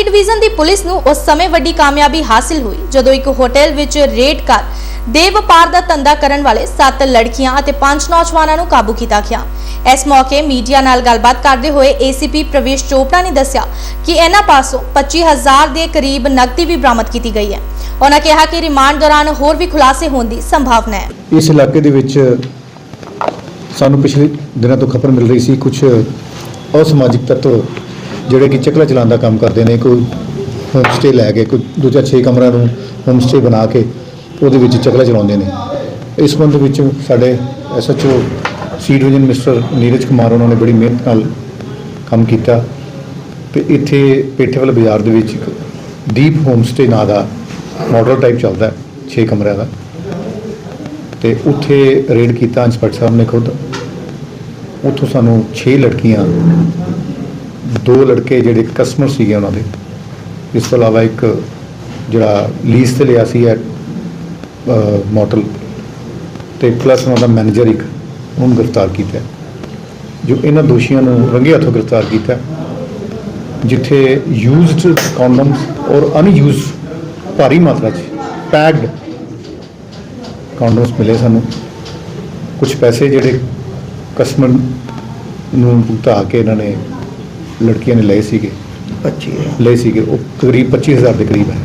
ਈ division ਦੀ police ਨੂੰ ਉਸ ਸਮੇਂ ਵੱਡੀ ਕਾਮਯਾਬੀ ਹਾਸਿਲ ਹੋਈ, ਜਦੋਂ ਇੱਕ ਹੋਟਲ ਵਿੱਚ ਰੇਡ ਕਰ ਦੇ ਵਪਾਰ ਦਾ ਧੰਦਾ ਕਰਨ ਵਾਲੇ 7 ਲੜਕੀਆਂ ਅਤੇ 5 ਨੌਜਵਾਨਾਂ ਨੂੰ ਕਾਬੂ ਕੀਤਾ ਗਿਆ। ਇਸ ਮੌਕੇ ਮੀਡੀਆ ਨਾਲ ਗੱਲਬਾਤ ਕਰਦੇ ਹੋਏ ਏਸੀਪੀ ਪ੍ਰਵੇਸ਼ ਚੋਪੜਾ ਨੇ ਦੱਸਿਆ ਕਿ ਇਹਨਾਂ ਪਾਸੋਂ 25000 ਦੇ ਕਰੀਬ ਨਕਦੀ ਵੀ ਬਰਾਮਦ ਕੀਤੀ ਗਈ ਹੈ। ਉਹਨਾਂ ਕਿਹਾ ਕਿ ਰਿਮਾਂਡ ਦੌਰਾਨ ਹੋਰ ਵੀ ਖੁਲਾਸੇ ਹੋਣ ਦੀ ਸੰਭਾਵਨਾ ਹੈ। ਇਸ ਇਲਾਕੇ ਦੇ ਵਿੱਚ ਸਾਨੂੰ ਪਿਛਲੇ ਦਿਨਾਂ ਤੋਂ ਖਬਰ ਮਿਲ ਰਹੀ ਸੀ ਕੁਝ ਅਸਮਾਜਿਕ ਤੱਤਵ ਜਿਹੜੇ ਕਿ ਚੱਕਲਾ ਚਲਾਉਣ ਦਾ ਕੰਮ ਕਰਦੇ ਨੇ, ਕੋਈ ਹੋਮ ਸਟੇ ਲੈ ਕੇ, ਕੋਈ ਦੂਜਾ 6 ਕਮਰਿਆਂ ਨੂੰ ਹੋਮ ਸਟੇ ਬਣਾ ਕੇ ਉਹਦੇ ਵਿੱਚ ਚੱਕਲਾ ਚਲਾਉਂਦੇ ਨੇ। ਇਸ ਸੰਬੰਧ ਵਿੱਚ ਸਾਡੇ SHO C division mister Neeraj Kumar, ਉਹਨਾਂ ਨੇ ਬੜੀ ਮਿਹਨਤ ਨਾਲ ਕੰਮ ਕੀਤਾ ਤੇ ਇੱਥੇ ਪੇਠੇਵਾਲ ਬਾਜ਼ਾਰ ਦੇ ਵਿੱਚ ਇੱਕ ਦੀਪ ਹੋਮ ਸਟੇ ਨਾਂ ਦਾ ਮਾਡਲ ਟਾਈਪ ਚੱਲਦਾ 6 ਕਮਰਿਆਂ ਦਾ। ਤੇ ਉੱਥੇ ਰੇਡ ਕੀਤਾ, ਇੰਸਪੈਕਟਰ ਸਾਹਿਬ ਨੇ ਖੁਦ। ਉੱਥੋਂ ਸਾਨੂੰ 6 ਲੜਕੀਆਂ ਦੋ ਲੜਕੇ ਜਿਹੜੇ ਕਸਟਮਰ ਸੀਗੇ ਉਹਨਾਂ ਦੇ। ਇਸ ਤੋਂ ਇਲਾਵਾ ਇੱਕ ਜਿਹੜਾ ਲੀਜ਼ ਤੇ ਲਿਆ ਸੀ ਮੋਟਲ ਤੇ ਪਲੱਸ ਉਹਨਾਂ ਦਾ ਮੈਨੇਜਰ ਇੱਕ, ਉਹਨੂੰ ਗ੍ਰਿਫਤਾਰ ਕੀਤਾ ਜੋ ਇਹਨਾਂ ਦੋਸ਼ੀਆਂ ਨੂੰ ਰੰਗੇ ਹੱਥੋਂ ਗ੍ਰਿਫਤਾਰ ਕੀਤਾ ਜਿੱਥੇ ਯੂਜ਼ਡ ਕੰਡੋਮਸ ਔਰ ਅਨਯੂਜ਼ਡ ਭਾਰੀ ਮਾਤਰਾ 'ਚ ਪੈਕਡ ਕੰਡੋਮਸ ਮਿਲੇ ਸਾਨੂੰ। ਕੁਝ ਪੈਸੇ ਜਿਹੜੇ ਕਸਟਮਰ ਨੂੰ ਭੁਗਤਾ ਕੇ ਇਹਨਾਂ ਨੇ ਲੜਕੀਆਂ ਨੇ ਲਏ ਸੀਗੇ। 25 ਲਏ ਸੀਗੇ। ਉਹ ਕਰੀਬ 25000 ਦੇ ਕਰੀਬ ਹੈ।